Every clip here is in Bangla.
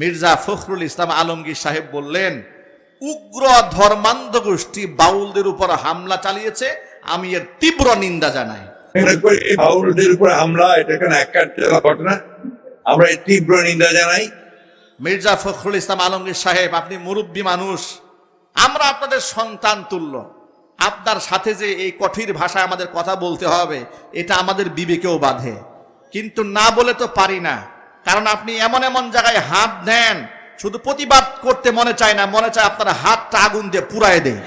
মির্জা ফখরুল ইসলাম আলমগীর সাহেব বললেন উগ্র ধর্মান্ধ গোষ্ঠী বাউলদের উপর হামলা চালিয়েছে আমি এর তীব্র নিন্দা জানাই। বাউলদের উপর হামলা এটা কেন ঘটনা? আমরা এর তীব্র নিন্দা জানাই। মির্জা ফখরুল ইসলাম আলমগীর সাহেব আপনি মুরব্বী মানুষ আমরা আপনাদের সন্তান তুল্য। আপনার সাথে যে এই কঠিন ভাষায় আমাদের কথা বলতে হবে এটা আমাদের বিবেকেও বাধে। কিন্তু না বলে তো পারি না। কারণ আপনি এমন এমন জায়গায় হাত দেন শুধু প্রতিবাদ করতে মনে চায় না মনে চায় আপনার হাতটা আগুন দিয়ে পুরায় দেয়।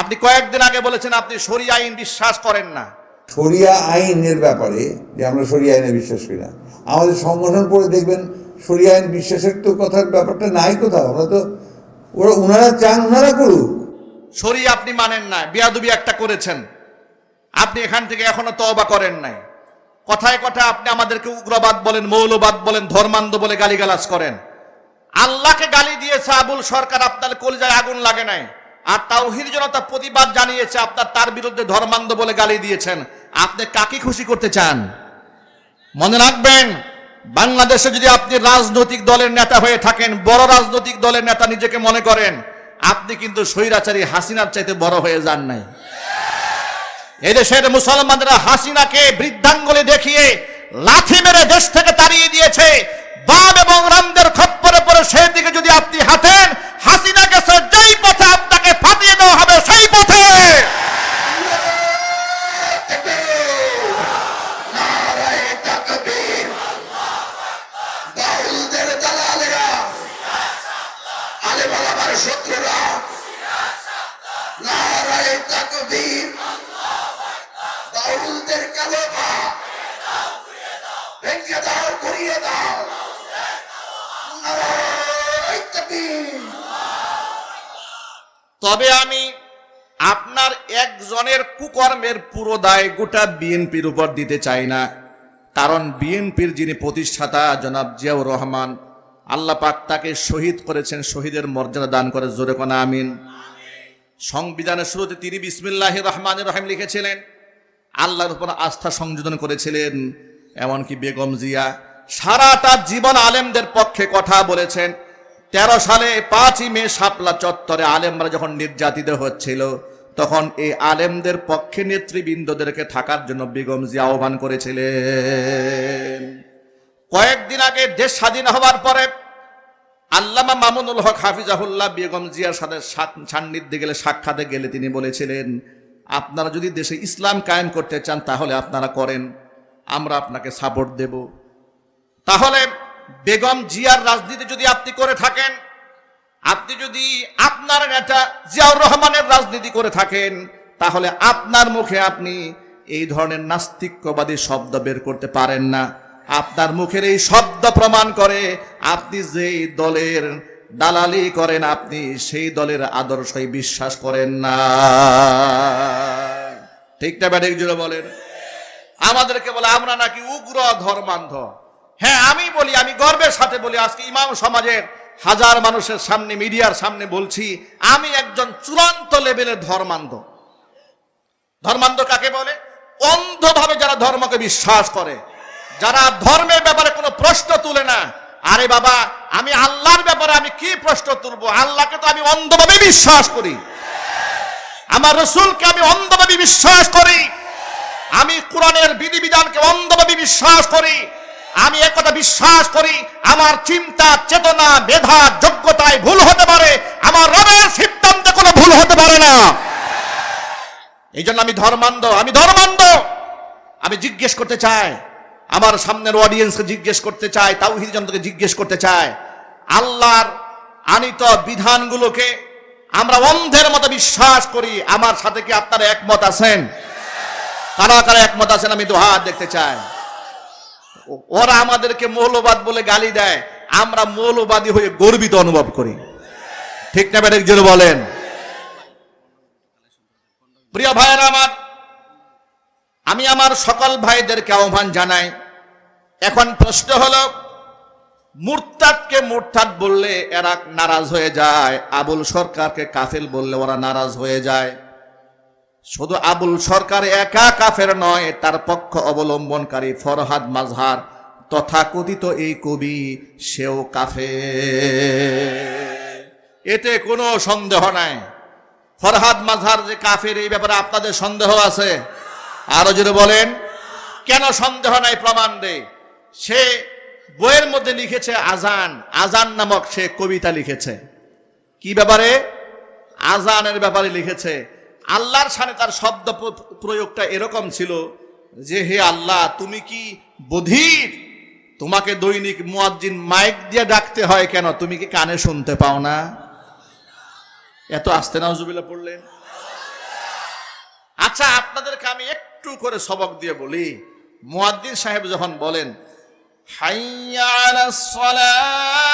আপনি কয়েকদিন আগে বলেছেন আপনি সরি আইন বিশ্বাস করেন না। শরিয়া আইনের ব্যাপারে যে আমরা শরিয়া আইনে বিশ্বাস করি না। আমাদের সংগঠন পড়ে দেখবেন শরিয়া আইন বিশ্বাসের তো কথার ব্যাপারটা নাই কোথাও। আমরা তো ওরা ওনারা চান ওনারা করুক। সরি আপনি মানেন না বিয়াদুবি একটা করেছেন। আপনি এখান থেকে এখনও তবা করেন নাই। কথায় কথায় আপনি আমাদেরকে উগ্রবাদ বলেন, মৌলবাদ বলেন, ধর্মান্ধ বলে গালিগালাজ করেন। আল্লাহকে গালি দিয়েছে আবুল সরকার, আপনার কলিজায় আগুন লাগে নাই। আর তাওহির জনতা প্রতিবাদ জানিয়েছে, আপনার তার বিরুদ্ধে ধর্মান্ধ বলে গালি দিয়েছেন। আপনি কাকে খুশি করতে চান? মনে রাখবেন, বাংলাদেশে যদি আপনি রাজনৈতিক দলের নেতা হয়ে থাকেন, বড় রাজনৈতিক দলের নেতা নিজেকে মনে করেন, আপনি কিন্তু স্বৈরাচারী হাসিনার চাইতে বড় হয়ে যান নাই। এদেশের মুসলমানরা হাসিনাকে বৃদ্ধাঙ্গুলি দেখিয়ে লাথি মেরে দেশ থেকে তাড়িয়ে দিয়েছে। বাম এবং রামদের খপ্পরে পরে সেই দিকে যদি আপনি হাঁটেন হাসিনা গেছে যেই পথে আপনাকে ফাটিয়ে দেওয়া হবে, সেই পথে তবে আমি আপনার একজনের কুকর্মের পুরো দায় গোটা বিএনপির উপর দিতে চাই না। কারণ বিএনপির যিনি প্রতিষ্ঠাতা, জনাব জিয়াউর রহমান, আল্লাহ পাক তাকে শহীদ করেছেন, শহীদের মর্যাদা দান করে জোরে কোনা আমিন। সংবিধানের শুরুতে তিনি বিসমিল্লাহ রহমান রহিম লিখেছিলেন, আল্লাহর উপর আস্থা সংযোজন করেছিলেন, এমনকি বেগম জিয়া সারাটা জীবন আলেমদের পক্ষে কথা বলেছেন। তেরো সালে পাঁচই মে শাপলা চত্বরে আলেমরা যখন নির্যাতিত হচ্ছিল, তখন এই আলেমদের পক্ষে নেতৃবৃন্দদেরকে থাকার জন্য বেগম আহ্বান করেছিলেন। কয়েকদিন আগে দেশ স্বাধীন হওয়ার পরে আল্লামা মামুনুল হক হাফিজাহুল্লাহ বেগম জিয়ার সাথে সান্নিধ্যে গেলে সাক্ষাতে গেলে তিনি বলেছিলেন, আপনারা যদি দেশে ইসলাম কায়েম করতে চান, তাহলে আপনারা করেন, আমরা আপনাকে সাপোর্ট দেব। তাহলে বেগম জিয়ার রাজনীতি যদি আপনি করে থাকেন, আপনি যদি আপনার নেতা জিয়াউর রহমানের রাজনীতি করে থাকেন, তাহলে আপনার মুখে আপনি এই ধরনের নাস্তিক্যবাদী শব্দ বের করতে পারেন না। আপনার মুখের এই শব্দ প্রমাণ করে আপনি যেই দলের দালালি করেন, আপনি সেই দলের আদর্শই বিশ্বাস করেন না। ঠিকটা ব্যাটিক জুড়ে বলেন? আমাদেরকে বলে, আমরা নাকি উগ্র ধর্মান্ধ। হ্যাঁ আমি বলি, আমি গর্বের সাথে বলি, আজকে ইমাম সমাজের হাজার মানুষের সামনে, মিডিয়ার সামনে বলছি, আমি একজন চূড়ান্ত লেভেলের ধর্মান্ধ। ধর্মান্ধ কাকে বলে? অন্ধভাবে যারা ধর্মকে বিশ্বাস করে, যারা ধর্মের ব্যাপারে কোনো প্রশ্ন তুলে না, আরে বাবা, আমি আল্লাহর ব্যাপারে আমি কি প্রশ্ন তুলবো? আল্লাহকে তো আমি অন্ধভাবে বিশ্বাস করি। আমার রসুলকে আমি অন্ধভাবে বিশ্বাস করি। আমি কোরআনের বিধিবিধানকে অন্ধভাবে বিশ্বাস করি। আমি একথা বিশ্বাস করি, আমার চিন্তা, চেতনা, মেধা, যোগ্যতায় ভুল হতে পারে, আমার রবের সিদ্ধান্তে কোনো ভুল হতে পারে না। এই জন্য আমি ধর্মান্ধ আমি ধর্মান্ধ। আমি জিজ্ঞেস করতে চাই, আমার সামনের অডিয়েন্সকে জিজ্ঞেস করতে চাই, তাওহিদ জনতাকে জিজ্ঞেস করতে চাই, আল্লাহর আনিত বিধানগুলোকে আমরা অন্ধের মতো বিশ্বাস করি, আমার সাথে কি আপনারা একমত আছেন? কারা কারা একমত আছেন আমি দোহাত দেখতে চাই। ওরা আমাদেরকে মৌলবাদ বলে গালি দেয়। আমরা মৌলবাদী হয়ে গর্বিত অনুভব করি। ঠিক না ব্যাটিক জোরে বলেন। প্রিয় ভাইয়েরা আমার, আমি আমার সকল ভাইদেরকে আহ্বান জানাই। এখন প্রশ্ন হলো, মুরতাদকে মুরতাদ বললে এরা নারাজ হয়ে যায়, আবুল সরকারকে কাফেল বললে ওরা নারাজ হয়ে যায়। শুধু আবুল সরকার একা কাফের নয়, তার পক্ষ অবলম্বনকারী ফরহাদ মাজহার, তথাকথিত এই কবি, সেও কাফে এতে কোনো সন্দেহ নাই। ফরহাদ মাঝার যে কাফের, এই ব্যাপারে আপনাদের সন্দেহ আছে? আরও যদি বলেন। কেন সন্দেহ নাই প্রমাণ দে। সে বইয়ের মধ্যে লিখেছে আজান আজান নামক সে কবিতা লিখেছে। কি ব্যাপারে? আজানের ব্যাপারে লিখেছে। আল্লাহর সামনে তার শব্দ প্র- প্রয়োগটা এরকম ছিল যে, হে আল্লাহ, তুমি কি বধির? তোমাকে দৈনিক মুয়াজ্জিন মাইক দিয়ে ডাকতে হয় কেন? তুমি কি কানে শুনতে পাও না? এত আস্তে নাউজুবিল্লাহ পড়লেন। আচ্ছা আপনাদেরকে আমি একটু করে সবক দিয়ে বলি। মুয়াদ্দিন সাহেব যখন বলেন, হাইয়া সালাহ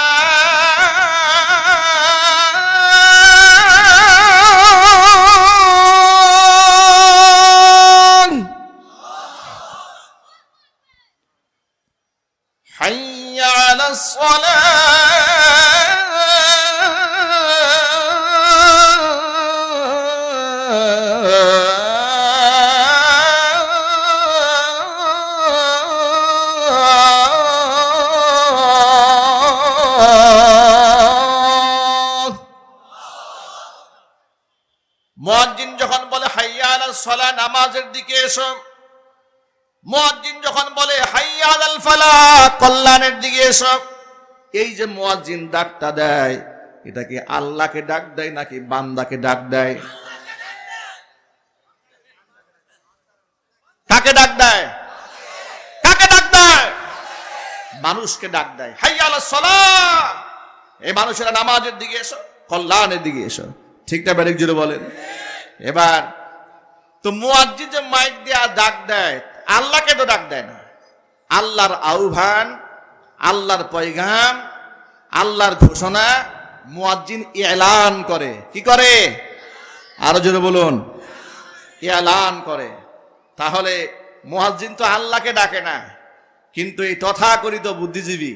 মহাজিন যখন বলে হাইয়াল সলা নামাজের দিকে এসো। মহাজিন যখন বলে হাইয়াল ফালা কল্যাণের দিকে এসো। এই যে মুয়াজ্জিন ডাকটা দেয়, এটা কি আল্লাহকে ডাক দেয় নাকি বান্দাকে ডাক দেয়? কাকে ডাক দেয়? কাকে ডাক দেয়? মানুষকে ডাক দেয়। হাইয়া আলাস সালাহ! এই মানুষেরা নামাজের দিকে এসো, কল্যাণের দিকে এসো। ঠিকটা বেরেক জুড়ে বলেন? এবার, তো মুয়াজ্জিন যে মাইক দেয়া ডাক দেয়, আল্লাহকে তো ডাক দেয় না। আল্লাহর আহ্বান আল্লাহর পয়গাম, আল্লাহর ঘোষণা মুয়াজ্জিন এলান করে। কি করে? আরও জোরে বলুন। এলান করে। তাহলে মুয়াজ্জিন তো আল্লাহকে ডাকে না, কিন্তু এই তথাকথিত বুদ্ধিজীবী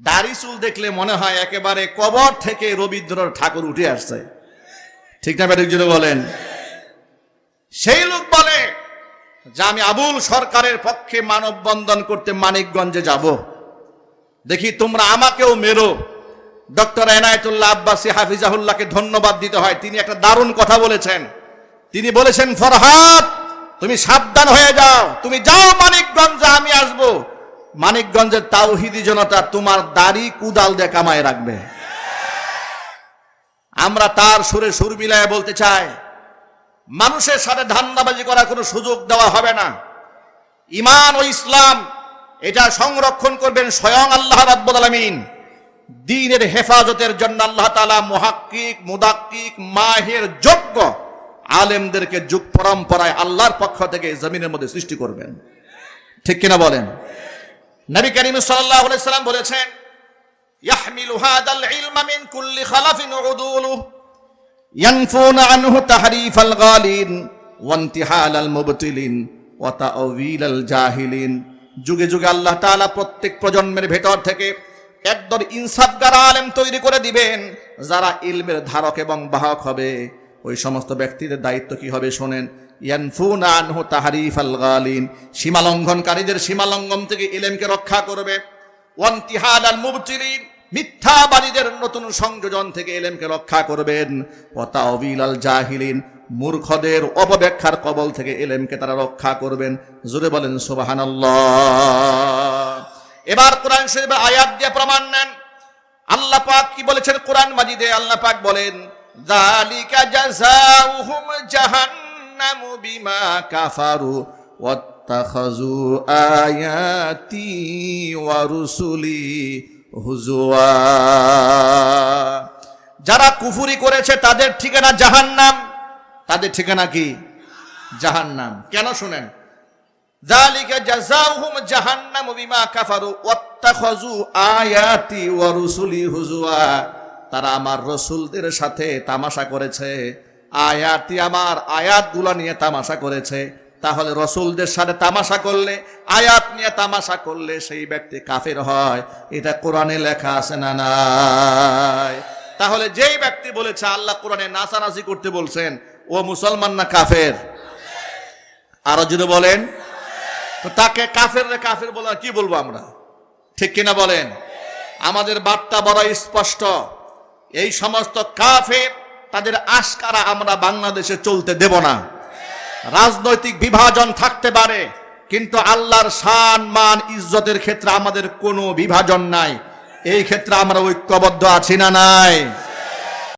দাড়ি চুল দেখলে মনে হয় একেবারে কবর থেকে রবীন্দ্রনাথ ঠাকুর উঠে আসছে। ঠিক না ব্যাটিক জুড়ে বলেন? সেই লোক বলে, যে আমি আবুল সরকারের পক্ষে মানববন্ধন করতে মানিকগঞ্জে যাব। দেখি তোমরা আমাকেও মেরো। ডক্টর এনায়তুল্লাহ আব্বাসী হাফিজাহুল্লাহকে ধন্যবাদ দিতে হয়। তিনি একটা দারুণ কথা বলেছেন। তিনি বলেছেন, ফরহাদ, তুমি সাবধান হয়ে যাও। তুমি যাও মানিকগঞ্জে, আমি আসব। মানিকগঞ্জের তাওহিদি জনতা তোমার দাড়ি কুদাল দিয়ে কামায় রাখবে। আমরা তার সুরে সুর মিলায় বলতে চাই, মানুষের সাথে ধান্দাবাজি করার কোনো সুযোগ দেওয়া হবে না। ইমান ও ইসলাম এটা সংরক্ষণ করবেন স্বয়ং আল্লাহ রাব্বুল আলামিন দিনের হেফাজতের জন্য আল্লাহ তাআলা মুহাক্কিক মুদাক্কিক মাহের যোগ্য আলেমদেরকে যুগ পরম্পরায় আল্লাহর পক্ষ থেকে জমিনের মধ্যে সৃষ্টি করবেন ঠিক কিনা বলেন নবী করিম সাল্লাল্লাহু আলাইহি সাল্লাম বলেছেন ইয়াহমিলু হাদাল ইলমা মিন কুল্লি খালাফিন উদুলুহু ينفون عنه تحريف الغالين وانتحال المبتلين وتأويل الجاهلين যুগে যুগে আল্লাহ তাআলা প্রত্যেক প্রজন্মের ভেতর থেকে একদল ইনসাফগার আলেম তৈরি করে দিবেন, যারা ইলমের ধারক এবং বাহক হবে। ওই সমস্ত ব্যক্তিদের দায়িত্ব কি হবে শোনেন, ইয়ানফুন আনহু তাহারিফ আল গালিন সীমা লঙ্ঘনকারীদের সীমা লঙ্ঘন থেকে ইলেমকে রক্ষা করবে। ওয়ান্তিহাল আল মিথ্যাবাদীদের নতুন সংযোজন থেকে এলেমকে রক্ষা করবেন। জাহিলিন মূর্খদের অপব্যাখ্যার কবল থেকে এলেমকে তারা রক্ষা করবেন। জোরে বলেন, সুবহানাল্লাহ। এবার কোরআন শরীফের আয়াত দিয়ে প্রমাণ নেন। আল্লাহ পাক কি বলেছেন কোরআন মাজিদে? আল্লাহ পাক বলেন, যালিকা জাযাউহুম জাহান্নামু বিমা কাফারু ওয়াত্তাখাযু আয়াতি ওয়া রুসুলি হুজুয়া যারা কুফুরি করেছে তাদের ঠিকানা জাহান্নাম। তাদের ঠিকানা কি? জাহান্নাম। কেন শুনেন? যালিকা জাযাউহুম জাহান্নামু বিমা কাফারু ওয়াত্তাখাযু আয়াতি ওয়া রুসুলি হুজুয়া। তারা আমার রসুলদের সাথে তামাশা করেছে। আয়াতি আমার আয়াতগুলো নিয়ে তামাশা করেছে। তাহলে রসুলদের সাথে তামাশা করলে, আয়াত নিয়ে তামাশা করলে সেই ব্যক্তি কাফের হয়। এটা কোরআনে লেখা আছে না নাই? তাহলে যেই ব্যক্তি বলেছে, আল্লাহ কোরআনে নাচানাচি করতে বলছেন ও মুসলমান না কাফের? আরও যদি বলেন। তো তাকে কাফের রে কাফের বলে কি বলব আমরা? ঠিক কিনা বলেন? আমাদের বার্তা বড় স্পষ্ট। এই সমস্ত কাফের, তাদের আশকারা আমরা বাংলাদেশে চলতে দেব না। রাজনৈতিক বিভাজন থাকতে পারে, কিন্তু আল্লাহর শান, মান, ইজ্জতের ক্ষেত্রে আমাদের কোনো বিভাজন নাই। এই ক্ষেত্রে আমরা ঐক্যবদ্ধ আছি না নাই?